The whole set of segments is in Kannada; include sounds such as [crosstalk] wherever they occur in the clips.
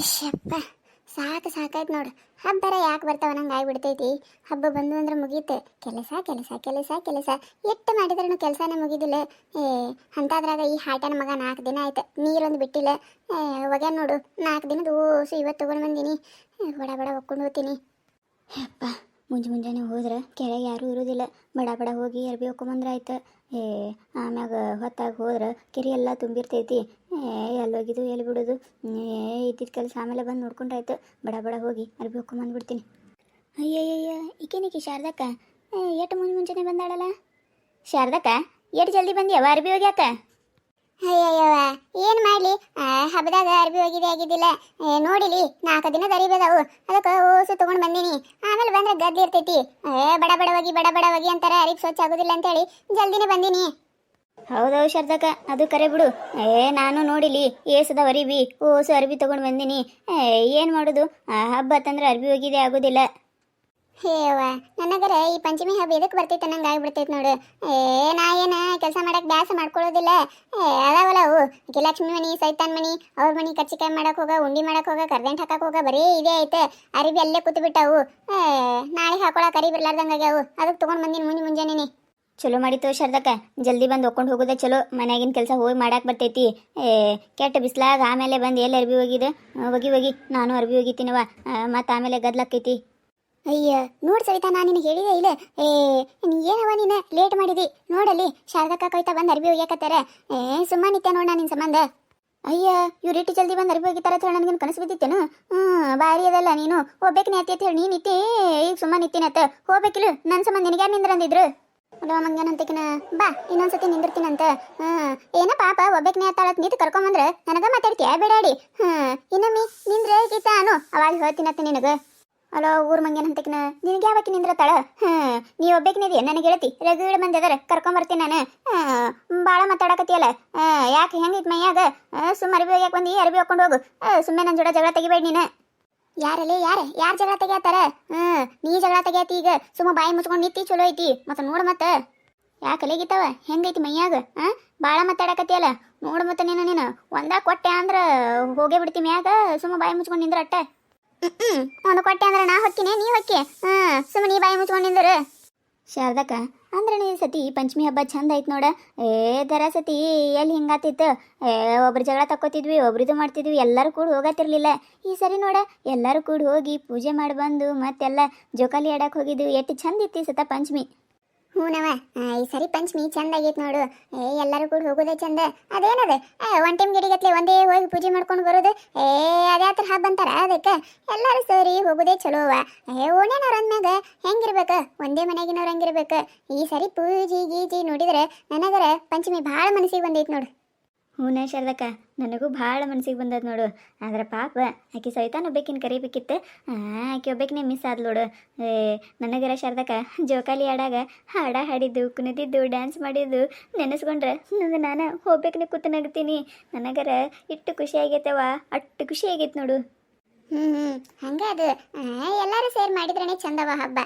ಶಪ್ಪ ಸಾಕು ಸಾಕಾಯ್ತು ನೋಡು. ಹಬ್ಬರ ಯಾಕೆ ಬರ್ತಾವ? ನಂಗೆ ಆಗ್ಬಿಡ್ತೈತಿ. ಹಬ್ಬ ಬಂದು ಅಂದ್ರೆ ಮುಗೀತು. ಕೆಲಸ ಕೆಲಸ ಕೆಲಸ ಕೆಲಸ. ಎಷ್ಟು ಮಾಡಿದ್ರೂ ಕೆಲಸನೇ ಮುಗಿದಿಲ್ಲ. ಏ ಅಂತಾದ್ರಾಗ ಈ ಹಾಟನ ಮಗ ನಾಲ್ಕು ದಿನ ಆಯ್ತು. ನೀರೊಂದು ಬಿಟ್ಟಿಲ್ಲ. ಏ ನೋಡು. ನಾಲ್ಕು ದಿನದ ಓಸು ಇವತ್ತು ತೊಗೊಂಡು ಬಂದೀನಿ. ಬಡ ಬಡ, ಒಕ್ಕೊಂಡು ಹೋಗ್ತೀನಿ. ಯಪ್ಪ. ಮುಂಜೆ ಮುಂಜಾನೆ ಹೋದ್ರೆ ಕೆಳಗೆ ಯಾರೂ ಇರೋದಿಲ್ಲ. ಬಡ ಬಡ ಹೋಗಿ ಅರ್ಬಿ ಹೊಕ್ಕೊಂಬಂದ್ರೆ ಆಯ್ತು. ಏ, ಆಮ್ಯಾಗ ಹೊತ್ತಾಗ ಹೋದ್ರೆ ಕೆರೆ ಎಲ್ಲ ತುಂಬಿರ್ತೈತಿ. ಏ ಎಲ್ಲಿ ಹೋಗಿದ್ದು ಎಲ್ಲಿ ಬಿಡೋದು ಏ ಇದ್ದಿದ್ದ ಕೆಲಸ ಆಮೇಲೆ ಬಂದು ನೋಡ್ಕೊಂಡ್ರೆ ಆಯ್ತು. ಬಡ ಬಡ ಹೋಗಿ ಅರ್ಬಿ ಹೊಕ್ಕೊಂಬಂದ್ಬಿಡ್ತೀನಿ. ಅಯ್ಯಯ್ಯಯ್ಯ ಈಕೇನಿಕಿ ಶಾರದಕ್ಕ? ಎಷ್ಟು ಮುಂಜೆ ಮುಂಜಾನೆ ಬಂದಾಳಲ್ಲ? ಶಾರದಕ್ಕ, ಎಷ್ಟು ಜಲ್ದಿ ಬಂದ್ಯಾವ ಅರ್ಬಿ ಹೋಗ್ಯಾಕ? ಅಯ್ಯಯ್ಯವ ಏನು ಮಾಡಲಿ? ಹಬ್ಬದಾಗ ಅರ್ಬಿ ಹೋಗಿದೆ ಆಗಿದ್ದಿಲ್ಲ. ನೋಡಿಲಿ, ನಾಲ್ಕು ದಿನ ದರಿಬೇದವು ಅದಕ್ಕೆ ಓಸು ತೊಗೊಂಡು ಬಂದೀನಿ. ಬಂದ್ರೆ ಗದ್ದಲ ಇರ್ತೈತಿ. ಏ ಬಡ ಬಡ ಹೋಗಿ ಬಡ ಬಡ ಹೋಗಿ ಅಂತಾರೆ. ಅರಿಗ್ ಸ್ವಚ್ಛ ಆಗೋದಿಲ್ಲ ಅಂತೇಳಿ ಜಲ್ದಿನೇ ಬಂದಿನಿ. ಹೌದೌದು ಶಾರದಕ್ಕ ಅದು ಕರೆ ಬಿಡು. ಏ ನಾನು ನೋಡಿಲಿ ಏಸದ ಅರಿವಿ ಓಸು ಅರಿವಿ ತಗೊಂಡು ಬಂದಿನಿ. ಏ ಏನು ಮಾಡೋದು? ಆ, ಹಬ್ಬ ತಂದ್ರೆ ಅರಿವಿ ಹೋಗಿದೆ ಆಗೋದಿಲ್ಲ. ಹೇವ, ನನಗರ ಈ ಪಂಚಮಿ ಹಬ್ಬ ಇದಕ್ಕೆ ಬರ್ತೈತೆ ನಂಗೆ ಆಗ್ಬಿಡ್ತೈತೆ ನೋಡು. ಏ, ನಾ ಏನ ಕೆಲಸ ಮಾಡಕ್ಕೆ ಬ್ಯಾಸ ಮಾಡ್ಕೊಳ್ಳೋದಿಲ್ಲ. ಏ, ಅದಾವಲ್ಲ ಅವು. ಗಿಲಕ್ಷ್ಮಿ ಲಕ್ಷ್ಮಿ ಮನಿ ಸೈತಾನ್ ಮನಿ ಅವ್ರ ಮನಿ ಕರ್ಚಿಕಾಯಿ ಮಾಡಕ್ಕೆ ಹೋಗ, ಉಂಡಿ ಮಾಡಕ್ಕೆ ಹೋಗ ಕರ್ದಂಟ್ ಹಾಕಕ್ಕೆ ಹೋಗ, ಬರೀ ಇದೇ ಐತೆ. ಅರಿಬಿ ಅಲ್ಲೇ ಕೂತು ಬಿಟ್ಟವು ಏ, ನಾಳೆ ಹಾಕೊಳಕ್ಕೆ ಅರಿಬಿ ಇರ್ಲಾರ್ದಂಗೆ ಆಗ್ಯಾವು ಅದಕ್ಕೆ ತಗೊಂಡ್ ಬಂದಿನಿ ಮುಂಜೆ ಮುಂಜಾನೆ ಚಲೋ ಮಾಡಿತ್ತು ಶರ್ದಕ್ಕ. ಜಲ್ದಿ ಬಂದು ಒಕ್ಕೊಂಡು ಹೋಗೋದೇ ಚಲೋ. ಮನ್ಯಾಗಿನ ಕೆಲಸ ಹೋಗಿ ಮಾಡಕ್ಕೆ ಬರ್ತೈತಿ. ಏ, ಕೆಟ್ಟ ಬಿಸ್ಲಾಗ ಆಮೇಲೆ ಬಂದು ಎಲ್ಲಿ ಅರ್ಬಿ ಹೋಗಿದೆ ಹೋಗಿ ಹೋಗಿ ನಾನು ಅರ್ಬಿ ಹೋಗಿದ್ದೀನವ ಮತ್ತು ಆಮೇಲೆ ಗದ್ಲಕ್ಕೈತಿ. ಅಯ್ಯ, ನೋಡ್ ಸವಿತಾ, ನಾನು ನಿನಗೆ ಹೇಳಿದೆ ಇಲ್ಲ. ಏ, ನೀ ಏನವ ನೀನು? ಲೇಟ್ ಮಾಡಿದಿ. ನೋಡಲ್ಲಿ, ಶಾರದಕ್ಕ ಕೊಯ್ತಾ ಬಂದು ಅರ್ಬಿ ಹೋಗ್ಯಾಕತ್ತಾರೆ ಏ, ಸುಮ್ಮ ನಿತ್ಯ ನೋಡ ನಿನ್ನ ಸಂಬಂಧ. ಅಯ್ಯ, ಇವ್ರು ಇಟ್ಟು ಜಲ್ದಿ ಬಂದು ಅರ್ಬಿ ಒಗಿತಾರ ಅಂತ ಹೇಳಿ ನನಗೆ ಕನಸು ಬಿದ್ದಿತ್ತೇನು? ಹ್ಞೂ ಬಾರಿ ಅದಲ್ಲ ನೀನು. ಹೋಗ್ಬೇಕು ನೀ ಅತ್ತಿ ಅಂತ ಹೇಳಿ ನೀ ನಿತ್ತಿ, ಈಗ ಸುಮ್ಮ ನಿತ್ತಿನತ್ತ ಹೋಗ್ಬೇಕಿಲ್ಲ ನನ್ನ ಸಂಬಂಧ ನಿನಗೆ ಯಾರು ನಿಂದ್ರಂದಿದ್ರು ಅಲ್ಲ ಮಂಗನಂತಕಿನ ಬಾ, ಇನ್ನೊಂದ್ಸತಿ ನಿಂದಿರ್ತೀನಂತ ಹ್ಞೂ ಏನ ಪಾಪ ಒಬ್ಬಕ್ನೇ ಅತ್ತಾಳತ್ ನೀತು ಕರ್ಕೊಂಬಂದ್ರೆ ನನಗ ಮಾತಾಡ್ತೀಯ? ಬೇಡಾಡಿ ಹ್ಮ್ ಇನ್ನೊಮ್ಮೆ ನಿಂದ್ರೆ ಗೀತಾ ಅನು. ಅವಾಗ ಹೇಳ್ತೀನತ್ತ ನಿನಗ. ಅಲೋ, ಊರ್ ಮಂಗ್ಯನ ಅಂತಕಿನ ನಿನಗೆ ಯಾವಕ್ಕೆ ನಿಂದ್ರತಾಳ? ಹ್ಮ್ ನೀ ಒಬ್ಬೇಕಿನಿದೆಯ ನನಗೆ ಹೇಳ್ತಿ, ರಗಡ ಮಂದಿ ಅದರ ಕರ್ಕೊಂಬರ್ತೀನಿ ನಾನು. ಬಾಳ ಮಾತಾಡಕತ್ತಿಯಲ್ಲ? ಯಾಕೆ ಹೆಂಗೈತ್ ಮೈಯಾಗ? ಸುಮ್ಮ ಅರ್ಬಿ ಹೋಗ್ಯಾಕ ಬಂದಿ, ಅರಬಿ ಹಾಕೊಂಡು ಹೋಗು. ಸುಮ್ಮನೆ ನನ್ನ ಜೋಡ ಜಗಳ ತೆಗಿಬೇಡ ನೀನು. ಯಾರಲ್ಲೇ ಯಾರ, ಯಾರು ಜಗಳ ತೆಗಿಯತ್ತಾರ ಹ್ಮ್ ನೀ ಜಗಳ ತೆಗಿಯಾತಿ ಈಗ. ಸುಮ್ಮ ಬಾಯಿ ಮುಚ್ಕೊಂಡು ನಿತ್ತಿ ಚಲೋ ಐತಿ. ಮತ್ತೆ ನೋಡು ಮತ್ತೆ. ಯಾಕೆ ಗೀತವ ಹೆಂಗೈತಿ ಮೈಯಾಗ? ಆ ಭಾಳ ಮಾತಾಡಕತ್ತಿಯಲ್ಲ? ನೋಡು ಮತ್ತೆ ನೀನು ನೀನು. ಒಂದ ಕೊಟ್ಟೆ ಅಂದ್ರ ಹೋಗೇ ಬಿಡ್ತಿ ಮ್ಯಾಗ. ಸುಮ್ಮ ಬಾಯಿ ಮುಚ್ಕೊಂಡು ನಿಂದ್ರ ಅಟ್ಟ ಒಂದು ಕೊಟ್ಟೆ ಅಂದ್ರೆ ನಾ ಹೊಕ್ಕಿನಿ, ನೀ ಹೊಕ್ಕಿ ಹ್ಮ್ ಸುಮ್ಮನೆ ಬಾಯಿ ಮುಚ್ಕೊಂಡು ನಿಂದ್ರು. ಶಾರದಕ್ಕ, ಅಂದ್ರೆ ನೀ ಸತಿ ಪಂಚಮಿ ಹಬ್ಬ ಚಂದ ಐತ್ ನೋಡ. ಏ, ದರ ಸತಿ, ಎಲ್ಲಿ ಹಿಂಗಾತಿತ್ತು? ಏ, ಒಬ್ರು ಜಗಳ ತಕ್ಕೋತಿದ್ವಿ ಒಬ್ರದ್ದು ಮಾಡ್ತಿದ್ವಿ, ಎಲ್ಲರೂ ಕೂಡ ಹೋಗತ್ತಿರ್ಲಿಲ್ಲ. ಈ ಸರಿ ನೋಡ, ಎಲ್ಲರೂ ಕೂಡ ಹೋಗಿ ಪೂಜೆ ಮಾಡಿ ಬಂದು ಮತ್ತೆಲ್ಲ ಜೋಕಾಲಿ ಆಡಕ್ಕೆ ಹೋಗಿದ್ವಿ. ಎಷ್ಟು ಚಂದ ಇತ್ತು ಸತ ಪಂಚಮಿ. ಹ್ಞೂನವ ಈ ಸರಿ ಪಂಚಮಿ ಚಂದ ನೋಡು. ಏ, ಎಲ್ಲರೂ ಕೂಡ ಹೋಗೋದೇ ಚಂದ. ಅದೇನದ? ಒನ್ ಟೈಮ್ ಗಿಡಿಗತ್ಲೆ ಒಂದೇ ಹೋಗಿ ಪೂಜೆ ಮಾಡ್ಕೊಂಡು ಬರೋದು? ಏ ಅದೇ ಥರ ಹಬ್ಬ ಅಂತಾರ ಅದಕ್ಕೆ? ಎಲ್ಲರೂ ಸೇರಿ ಹೋಗೋದೇ ಚಲೋವ ಏ, ಓಣ್ಯಾನವ್ರ ಅಂದ್ಮ್ಯಾಗ ಹೆಂಗಿರ್ಬೇಕು? ಒಂದೇ ಮನೆಯಾಗಿನವ್ರು ಹಂಗಿರ್ಬೇಕು? ಈ ಸರಿ ಪೂಜೆ ಗೀಜಿ ನೋಡಿದ್ರೆ ನನಗರ ಪಂಚಮಿ ಭಾಳ ಮನಸ್ಸಿಗೆ ಬಂದೈತೆ ನೋಡು. ಹ್ಞೂನ ಶಾರದಕ್ಕ. ನನಗೂ ಭಾಳ ಮನಸ್ಸಿಗೆ ಬಂದದ ನೋಡು. ಆದ್ರೆ ಪಾಪ, ಆಕೆ ಸವಿತಾನ ಒಬ್ಬೇಕಿನ ಕರಿಬೇಕಿತ್ತು. ಆಕೆ ಒಬ್ಬೇಕಿನೇ ಮಿಸ್ ಆದ್ ನೋಡು. ಏ, ನನಗರ ಶಾರದಕ್ಕ ಜೋಕಾಲಿ ಆಡಾಗ ಹಾಡ ಹಾಡಿದ್ದು, ಕುಣಿದಿದ್ದು ಡ್ಯಾನ್ಸ್ ಮಾಡಿದ್ದು ನೆನೆಸ್ಕೊಂಡ್ರೆ ನನಗೆ ನಾನು ಹೋಗ್ಬೇಕನೆ ಕೂತು ನಗ್ತೀನಿ. ನನಗರ ಇಟ್ಟು ಖುಷಿ ಅಷ್ಟು ಖುಷಿ ಆಗೈತೆ ನೋಡು. ಹ್ಞೂ ಹ್ಞೂ ಹಂಗೆ ಅದು. ಎಲ್ಲರೂ ಸೇರಿ ಮಾಡಿದ್ರೇ ಚಂದವ ಹಬ್ಬ.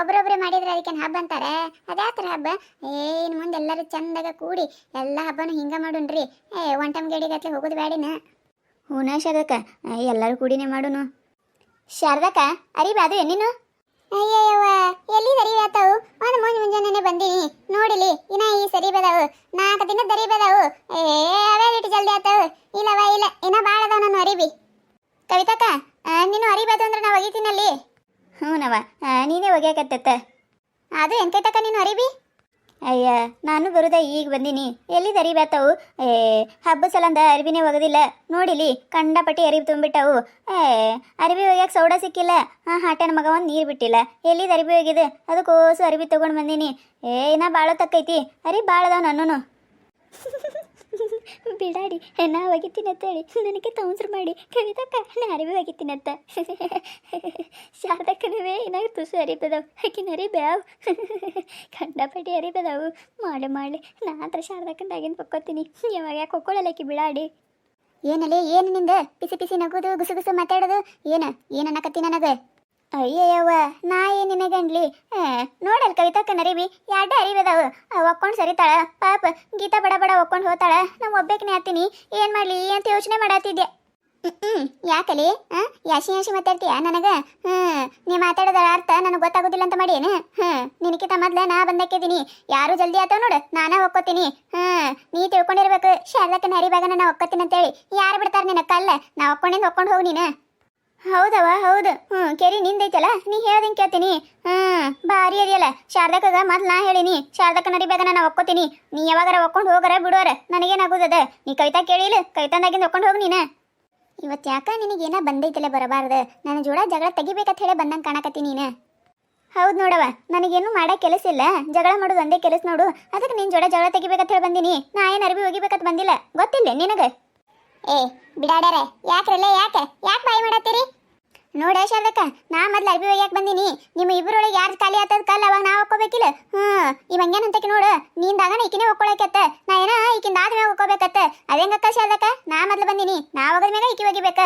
ಒಬ್ರೊಬ್ರೆ ಮಾಡಿದ್ರೆ ಅದಕ್ಕೇನು ಹಬ್ಬ ಅಂತಾರೆ? ಅದೇ ಥರ ಹಬ್ಬ? ಏನು ಮುಂದೆ ಎಲ್ಲರೂ ಚಂದಾಗ ಕೂಡಿ ಎಲ್ಲ ಹಬ್ಬನೂ ಹಿಂಗೆ ಮಾಡೋಣ್ರಿ. ಏ ಒನ್ ಟೈಮ್ ಗಡಿಗತ್ಲೆ ಹೋಗೋದು ಬೇಡಿನ ಹೂನ ಶಾರದಕ್ಕ ಎಲ್ಲರೂ ಕೂಡಿನೇ ಮಾಡೋನು. ಶಾರದಕ್ಕ ಅರಿಬಾದು ನೀನು ಅಯ್ಯಯ್ಯವ್ವ ಎಲ್ಲಿ ದರಿಬೇತಾವು ಒಂದು ಮುಂಜೆ ಮುಂಜಾನೆ ಬಂದೀನಿ. ನೋಡಿಲಿ ಇನ್ನ ಈ ಸರಿ ಬದಾವು. ನಾಲ್ಕು ದಿನ ದರಿ ಬದಾವು ಏ ಅವೇ ಇಟ್ಟು ಜಲ್ದಿ ಆತಾವು. ಇಲ್ಲವ ಇಲ್ಲ ಇನ್ನ ಭಾಳ ಅದಾವ ನಾನು ಅರಿಬಿ. ಕವಿತಕ್ಕ ನೀನು ಅರಿಬಾದು ಅಂದ್ರೆ ನಾವು ಒಗಿತೀನಲ್ಲಿ ಹ್ಞೂನವ ನೀನೇ ಒಗ್ಯಾಕತ್ತ ಅದು ಕೈತಕ್ಕ ನೀನು ಅರಿಬಿ? ಅಯ್ಯ, ನಾನು ಬರುದ ಈಗ ಬಂದೀನಿ. ಎಲ್ಲಿದ ಅರಿಬಾತವು ಏ ಹಬ್ಬ ಸಲಂದ ಅರಿವಿನೇ ಒಗದಿಲ್ಲ. ನೋಡಿಲಿ ಕಂಡಪಟ್ಟಿ ಅರಿವು ತುಂಬಿಟ್ಟವು. ಏ ಅರಿವಿ ಒಗ್ಯಾಕ ಸೌಡ ಸಿಕ್ಕಿಲ್ಲ. ಹಾಂ ಹಾಟನ ಮಗ ಒಂದು ನೀರು ಬಿಟ್ಟಿಲ್ಲ. ಎಲ್ಲಿದ ಅರಿವಿ ಒಗಿದೆ ಅದಕ್ಕೋಸು ಅರಿವಿ ತೊಗೊಂಡು ಬಂದೀನಿ. ಏ, ಇನ್ನ ಭಾಳ ತಕ್ಕೈತಿ. ಅರಿ ಭಾಳ ಅದಾವ ನನ್ನೂ [laughs] ಬಿಡಾಡಿ ನಾ ಒಗಿತೀನಂತೇಳಿ ನನಗೆ ತೌನ್ಸ್ರು ಮಾಡಿ. ಕವಿತಕ್ಕ ನಾ ಅರಿವಿ ಒಗಿತೀನಂತ ಶಾರದಕ್ಕನವೇ ಏನಾಗ ತುಸು ಅರಿಬದವು ಆಕಿನ ಅರಿಬ್ಯಾವ್ [laughs] ಕಂಡಪಟ್ಟಿ ಅರಿಬದವು ಮಾಡಿ ಮಾಡಿ. ನಾ ಹತ್ರ ಶಾರದಕ್ಕಂದಾಗಿನ ಪಕ್ಕೋತೀನಿ. ಯಾವಾಗ ಯಾಕೆ ಬಿಡಾಡಿ? ಏನಲ್ಲೇ, ಏನು ನಿಂದ? ಪಿಸಿ ಪಿಸಿ ನಗೋದು, ಗುಸು ಗುಸು ಮಾತಾಡೋದು? ಏನ? ಏನು ಅನ್ನಕತ್ತಿ ನನಗೆ? ಅಯ್ಯಯ್ಯವ್ವ, ನಾ ಏನು ನಿನಗನ್ಲಿ ನೋಡಲ್ ಕವಿತಾ ಕಣರಿವಿ ಯಾಡ ಅರಿವದಾವ? ಒಕ್ಕೊಂಡು ಸರಿತಾಳ? ಪಾಪ, ಗೀತಾ ಬಡ ಬಡ ಒಕ್ಕೊಂಡು ಹೋತಾಳ? ನಾ ಒಬ್ಬೇಕನೆ ಆತೀನಿ. ಏನ್ ಮಾಡ್ಲಿ ಅಂತ ಯೋಚನೆ ಮಾಡತ್ತಿದ್ದೆ ಹ್ಮ್ ಯಾಕಲಿ? ಯಾಶಿ ಯಾಶಿ ಮಾತಾಡ್ತೀಯ ನನಗ? ಹ್ಮ್, ನೀ ಮಾತಾಡೋದರ ಅರ್ಥ ನನಗೆ ಗೊತ್ತಾಗೋದಿಲ್ಲ ಅಂತ ಮಾಡೇನು? ಹ್ಮ್, ನಿನಕಿತ ಮೊದ್ಲ ನಾ ಬಂದಕ್ಕಿದ್ದೀನಿ ಯಾರು ಜಲ್ದಿ ಆತಾವ ನೋಡು, ನಾನ ಒಕ್ಕೋತೀನಿ. ಹ್ಮ್, ನೀ ತಿಳ್ಕೊಂಡಿರ್ಬೇಕು. ಶಾರದಕ್ಕನ ಹರಿಬಾಗನ ನಾ ಒಕ್ಕೋತೀನಿ ಅಂತೇಳಿ ಯಾರು ಬಿಡ್ತಾರ ನಿನ್ನ ಕಲ್ಲ? ನಾ ಒಕ್ಕೊಂಡಿಂದ ಒಕ್ಕೊಂಡು ಹೋಗಿ ನೀನು. ಹೌದವ ಹೌದು. ಹ್ಮ್, ಕೆರಿ, ನಿಂದೈತಲ್ಲ? ನೀ ಹೇಳ್ದಂಗೆ ಕೇಳ್ತೀನಿ. ಹ್ಮ್ ಭಾರಿ ಅದಿಯಲ್ಲ ಶಾರದಕ್ಕ ಮೊದ್ಲು ನಾ ಹೇಳಿನಿ. ಶಾರದಕ್ಕ ನಡಿಬೇಕ ನಾನು ಒಕ್ಕೋತೀನಿ ನೀ ಯಾವಾಗಾರ ಒಕ್ಕೊಂಡು ಹೋಗರ ಬಿಡೋರ ನನಗೇನಾಗುದದ? ನೀ ಕವಿತಾ ಕೇಳಿಲ್ಲ ಕವಿತಾದಾಗಿಂದ ಒಕ್ಕೊಂಡು ಹೋಗಿ ನೀನ? ಇವತ್ತು ಯಾಕ ನಿನಗೇನ ಬಂದೈತಲ್ಲ ಬರಬಾರದು? ನನ್ನ ಜೋಡ ಜಗಳ ತೆಗಿಬೇಕಂತ ಹೇಳಿ ಬಂದಂಗೆ ಕಾಣಕತ್ತಿ ನೀನು? ಹೌದು ನೋಡವ ನನಗೇನು ಮಾಡೋ ಕೆಲಸ ಇಲ್ಲ. ಜಗಳ ಮಾಡೋದು ಒಂದೇ ಕೆಲಸ ನೋಡು. ಅದಕ್ಕೆ ನಿನ್ನ ಜೋಡ ಜಗಳ ತೆಗಿಬೇಕಂತ ಹೇಳಿ ಬಂದೀನಿ. ನಾ ಏನು ಅರ್ಬಿ ಹೋಗಿಬೇಕಂತ ಬಂದಿಲ್ಲ. ಗೊತ್ತಿಲ್ಲ ನಿನಗೆ? ಏ, ಬಿಡಾಡ್ಯಾರೆ, ಯಾಕ್ರಲ್ಲೇ ಯಾಕೆ? ಯಾಕೆ ಬಾಯಿ ಮಾಡತ್ತೀರಿ? ನೋಡ ಶಾರದಕ್ಕ ನಾ ಮೊದ್ಲು ಅರ್ಬಿ ಒಯ್ಯಾಕ ಬಂದೀನಿ. ನಿಮ್ಮ ಇಬ್ಬರೊಳಗೆ ಯಾರು ಖಾಲಿ ಆತದ ಕಲ್ಲ ಅವಾಗ ನಾ ಒಕ್ಕೋಬೇಕಿಲ್ಲ ಹ್ಮ್ ಅಂತಕ್ಕೆ ನೋಡು ನಿಂದಾಗನ ಈಕಿನೇ ಒಕ್ಕೊಳಕತ್ತ ನಾ ಏನ ಈಕಿಂದ ಆದ್ಮೇಲೆ ಒಕ್ಕೋಬೇಕತ್ತ ಅದೇಂಗಕ್ಕ ಶಾರದಕ್ಕ ನಾ ಮೊದ್ಲು ಬಂದೀನಿ. ನಾ ಹೋಗದ ಮ್ಯಾಗ ಈಕಿ ಒಗಿಬೇಕ.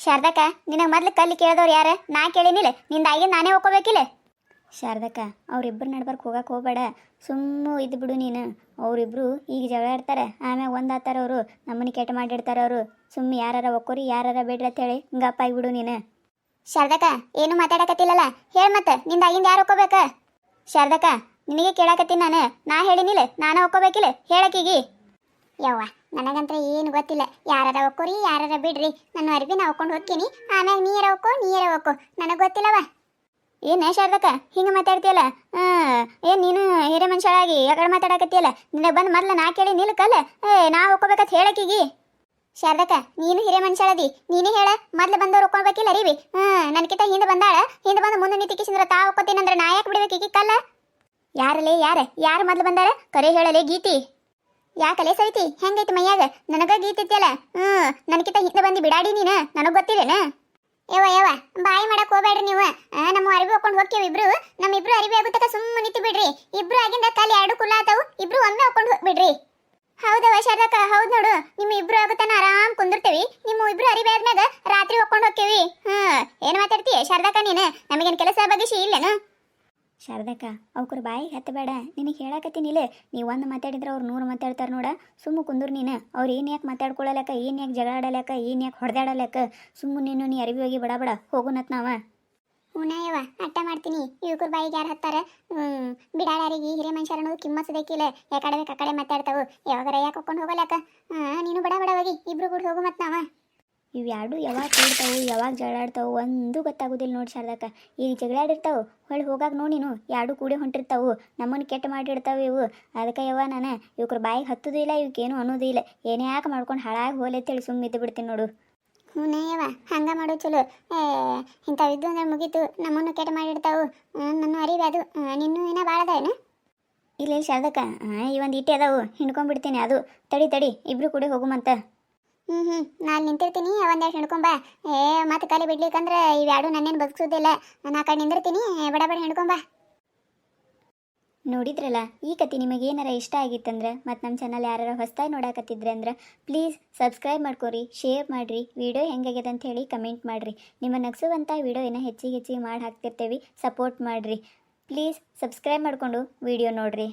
ಶಾರದಕ್ಕ, ನಿನಗೆ ಮೊದ್ಲು ಕಲ್ಲಿ ಕೇಳಿದವ್ರು ಯಾರ? ನಾ ಕೇಳಿನಿಲ್ಲ. ನಿಂದಾಗಿ ನಾನೇ ಒಕ್ಕೋಬೇಕಿಲ್ಲ ಶಾರದಕ್ಕ ಅವ್ರಿಬ್ಬರು ನಡ್ಬರ್ಕ್ ಹೋಗಕ್ಕೆ ಹೋಗಬೇಡ. ಸುಮ್ಮ ಇದ್ದು ಬಿಡು ನೀನು. ಅವರಿಬ್ರು ಈಗ ಜಗಳ ಆಡ್ತಾರೆ. ಆಮ್ಯಾಗ ಒಂದಾತಾರ ಅವರು, ನಮ್ಮನ್ನ ಕೆಟ್ಟ ಮಾಡಿರ್ತಾರೆ ಅವರು. ಸುಮ್ಮ ಯಾರಾರ ಒಕ್ಕೋರಿ, ಯಾರಾರ ಬೇಡ್ರಿ ಅಂತೇಳಿ ಗಪ್ಪ ಆಗಿಬಿಡು ನೀನು. ಶಾರದಕ್ಕ, ಏನು ಮಾತಾಡಕತ್ತಿಲ್ಲಲ್ಲ? ಹೇಳ ಮತ್ತೆ ನಿಂದಾಗಿಂದ ಯಾರು ಒಕ್ಕೋಬೇಕ? ಶಾರದಕ್ಕ, ನಿನಗೆ ಕೇಳಾಕತ್ತೀನಿ ನಾನು. ನಾ ಹೇಳಿನಿಲ್ಲ ನಾನು ಒಕ್ಕೋಬೇಕಿಲ್ಲ ಹೇಳಕ್ಕೀಗಿ ಯವ್ವ, ನನಗಂತ್ರ ಏನು ಗೊತ್ತಿಲ್ಲ. ಯಾರಾರ ಒಕ್ಕೋರಿ, ಯಾರಾರ ಬಿಡ್ರಿ. ನನ್ನ ಅರ್ಬಿ ನಾ ಒಕ್ಕೊಂಡು ಹೋಗ್ತೀನಿ. ಆಮ್ಯಾಗ ನೀರ ಒಕ್ಕೋ ನೀರ ಒಕ್ಕೋ. ನನಗೆ ಗೊತ್ತಿಲ್ಲವ ಏನ ಶಾರದಕ್ಕ, ಹಿಂಗೆ ಮಾತಾಡ್ತೀಯಲ್ಲ? ಏನು ನೀನು ಹಿರೇ ಮನುಷ್ಯಳಾಗಿ ಯಾಕಡೆ ಮಾತಾಡಕತ್ತೀಯಲ್ಲ? ನಿನ್ನ ಬಂದು ಮೊದ್ಲು ನಾ ಕೇಳಿ ನಿಲ್ಕಲ್ಲ? ಏ, ನಾ ಒಕ್ಕೋಬೇಕಂತ ಹೇಳಕ್ಕೀಗಿ ಶಾರದಕ್ಕ, ನೀನು ಹಿರೇ ಮನುಷ್ಯಳದಿ. ನೀನೇ ಹೇಳ, ಮೊದ್ಲು ಬಂದವ್ರು ಒಕ್ಕೊಳ್ಬೇಕಿಲ್ಲ ರೀವಿ ಹಾಂ ನನಕಿತ ಹಿಂದೆ ಬಂದಾಳ. ಹಿಂದೆ ಬಂದು ಮುಂದೆ ನಿಂತಿಕಿಸಿದ್ರ ತಾ ಒಕ್ಕೋತೀನಂದ್ರೆ ನಾ ಯಾಕೆ ಬಿಡ್ಬೇಕೀಗಿ ಕಲ್ಲ? ಯಾರಲೇ ಯಾರ, ಯಾರು ಮೊದ್ಲು ಬಂದಾರ? ಕರೆ ಹೇಳಲೇ ಗೀತಿ. ಯಾಕಲೇ ಸೈತಿ ಹೆಂಗೈತಿ ಮೈಯಾಗ? ನನಗ ಗೀತಿತ್ಯಲ್ಲ ಹ್ಞೂ ನನಕಿತ ಹಿಂದೆ ಬಂದು ಬಿಡಾಡಿ ನೀನು? ನನಗೆ ಗೊತ್ತಿಲ್ಲೇನ? ಯವ ಯವ ಬಾಯಿ ಮಾಡಕ್ ಹೋಗ್ಬೇಡ್ರಿ ನೀವು. ನಮ್ಮ ಅರಿವಿ ಹಾಕೊಂಡು ಹೋಗ್ತೀವಿ ಇಬ್ರು. ನಮ್ಮ ಇಬ್ರು ಅರಿವಿ ಆಗುತ್ತಕ ಸುಮ್ಮನೆ ನಿಂತು ಬಿಡ್ರಿ. ಇಬ್ರು ಆಗಿಂದ ಕಾಲಿ ಎರಡು ಕುಲ ಆತಾವು. ಇಬ್ರು ಒಮ್ಮೆ ಹಾಕೊಂಡು ಹೋಗ್ಬಿಡ್ರಿ ಹೌದವ ಶಾರದಕ್ಕ? ಹೌದ್ ನೋಡು. ನಿಮ್ಮ ಇಬ್ರು ಆಗುತ್ತಾನ ಆರಾಮ್ ಕುಂದಿರ್ತೀವಿ. ನಿಮ್ಮ ಇಬ್ರು ಅರಿವಿ ಆದ್ಮ್ಯಾಗ ರಾತ್ರಿ ಹಾಕೊಂಡು ಹೋಗ್ತೀವಿ. ಹ್ಮ್. ಏನ್ ಮಾತಾಡ್ತೀಯ ಶಾರದಕ್ಕ ನೀನು? ನಮಗೇನ್ ಕೆಲಸ ಬಗೆಸಿ ಇಲ್ಲೇನು? ಶಾರದಕ್ಕ, ಅವ್ಕರ ಬಾಯಿಗೆ ಹತ್ತಬೇಡ ನಿನಗೆ ಹೇಳಕತ್ತೀನಿಲ್ಲ ನೀವು ಒಂದು ಮಾತಾಡಿದ್ರೆ ಅವ್ರು ನೂರು ಮಾತಾಡ್ತಾರೆ ನೋಡ. ಸುಮ್ಮ ಕುಂದ್ರು ನೀನು. ಅವ್ರು ಏನು ಯಾಕೆ ಮಾತಾಡ್ಕೊಳ್ಳಲಕ್ಕ ಏನು ಯಾಕೆ ಜಗಳ ಆಡಲಕ್ಕ ಏನು ಯಾಕೆ ಹೊಡೆದಾಡಲಕ್ಕ ಸುಮ್ಮ ನೀನು ನೀ ಅರಿವಿ ಹೋಗಿ ಬಡ ಬಡ ಹೋಗುನತ್ ನಾವ ಹೂನಯ್ಯವ ಅಟ್ಟ ಮಾಡ್ತೀನಿ. ಯುವಕರ ಬಾಯಿಗೆ ಯಾರು ಹತ್ತಾರ? ಬಿಡಾಡಾರಿಗೆ ಹಿರೇ ಮನುಷ್ಯರ ಅನ್ನೋದು ಕಿಮ್ಮಸದಕ್ಕಿಲ್ಲ ಯಾಕಡೆ ಬೇಕು ಆ ಕಡೆ ಮಾತಾಡ್ತಾವು ಯಾವಾಗಾರ ಯಾಕೆ ಹೋಗ್ಕೊಂಡು ಹೋಗಲಾಕ ಹಾಂ, ನೀನು ಬಡ ಬಡ ಹೋಗಿ, ಇಬ್ರು ಕೂಡ ಹೋಗು ಮತ್ತು ನಾವ. ಇವು ಎರಡು ಯಾವಾಗ ಕೂಡ್ತಾವು, ಯಾವಾಗ ಜಗಳಾಡ್ತಾವು ಒಂದೂ ಗೊತ್ತಾಗೋದಿಲ್ಲ ನೋಡಿ ಶಾರದಕ್ಕ. ಈಗ ಜಗಳಾಡಿರ್ತಾವು ಹೊಳ್ಳಿ ಹೋಗಾಕ ನೋಡಿ ನೀನು. ಎರಡು ಕೂಡಿ ಹೊಂಟಿರ್ತಾವು. ನಮ್ಮನ್ನು ಕೆಟ್ಟ ಮಾಡಿರ್ತಾವೆ ಇವು. ಅದಕ್ಕೆ ಯವ್ವ ನಾನು ಇವ್ರ ಬಾಯಿಗೆ ಹತ್ತೋದಿಲ್ಲ ಇವಕ್ಕೇನು ಅನ್ನೋದಿಲ್ಲ. ಏನೇ ಯಾಕೆ ಮಾಡ್ಕೊಂಡು ಹಾಳಾಗಿ ಹೋಲೆ ಅಂತೇಳಿ ಸುಮ್ಮ ಇದ್ದು ಬಿಡ್ತೀನಿ ನೋಡು. ಯವ್ವ ಹಂಗೆ ಮಾಡೋ ಚಲೋ. ಇಂಥವಿದ್ದು ಅಂದ್ರೆ ಮುಗೀತು. ನಮ್ಮನ್ನು ಕೆಟ್ಟ ಮಾಡಿರ್ತಾವು ನನ್ನ ಅರಿವಿ ಅದು. ನಿನ್ನೂ ಏನೋ ಭಾಳ ಇಲ್ಲ, ಇಲ್ಲಿ ಶಾರದಕ್ಕ. ಈ ಒಂದು ಇಟ್ಟಿ ಅದಾವು. ಹಿಂಡ್ಕೊಂಡ್ಬಿಡ್ತೀನಿ ಅದು. ತಡಿ ತಡಿ. ಇಬ್ರು ಕೂಡ ಹೋಗುಮಂತ. ಹ್ಞೂ ಹ್ಞೂ ನಾನು ನಿಂತಿರ್ತೀನಿ. ಒಂದೆರಡು ಹಿಡ್ಕೊಂಬ ಏ, ಮತ್ತೆ ಕಾಲಿ ಬಿಡ್ಲಿಕ್ಕಂದ್ರೆ ಇವ್ಯಾಡು ನನ್ನೇನು ಬದುಕಿಸೋದಿಲ್ಲ ನಾನು ಆ ಕಡೆ ನಿಂದಿರ್ತೀನಿ. ಬಡ ಬಡ ಹಿಡ್ಕೊಂಬ ನೋಡಿದ್ರಲ್ಲ, ಈ ಕತೆ ನಿಮಗೆ ಏನಾರ ಇಷ್ಟ ಆಗಿತ್ತಂದ್ರೆ ಮತ್ತು ನಮ್ಮ ಚಾನಲ್ ಯಾರು ಹೊಸ್ದಾಗಿ ನೋಡಾಕತ್ತಿದ್ರೆ ಅಂದ್ರೆ ಪ್ಲೀಸ್ ಸಬ್ಸ್ಕ್ರೈಬ್ ಮಾಡ್ಕೊರಿ ಶೇರ್ ಮಾಡಿರಿ ವಿಡಿಯೋ ಹೆಂಗಾಗ್ಯದ ಅಂತ ಹೇಳಿ ಕಮೆಂಟ್ ಮಾಡಿರಿ. ನಿಮ್ಮ ನಗಿಸುವಂಥ ವಿಡಿಯೋ ಏನೋ ಹೆಚ್ಚಿಗೆ ಹೆಚ್ಚಿಗೆ ಮಾಡಿ ಹಾಕ್ತಿರ್ತೇವೆ ಸಪೋರ್ಟ್ ಮಾಡಿರಿ. ಪ್ಲೀಸ್ ಸಬ್ಸ್ಕ್ರೈಬ್ ಮಾಡಿಕೊಂಡು ವಿಡಿಯೋ ನೋಡಿರಿ.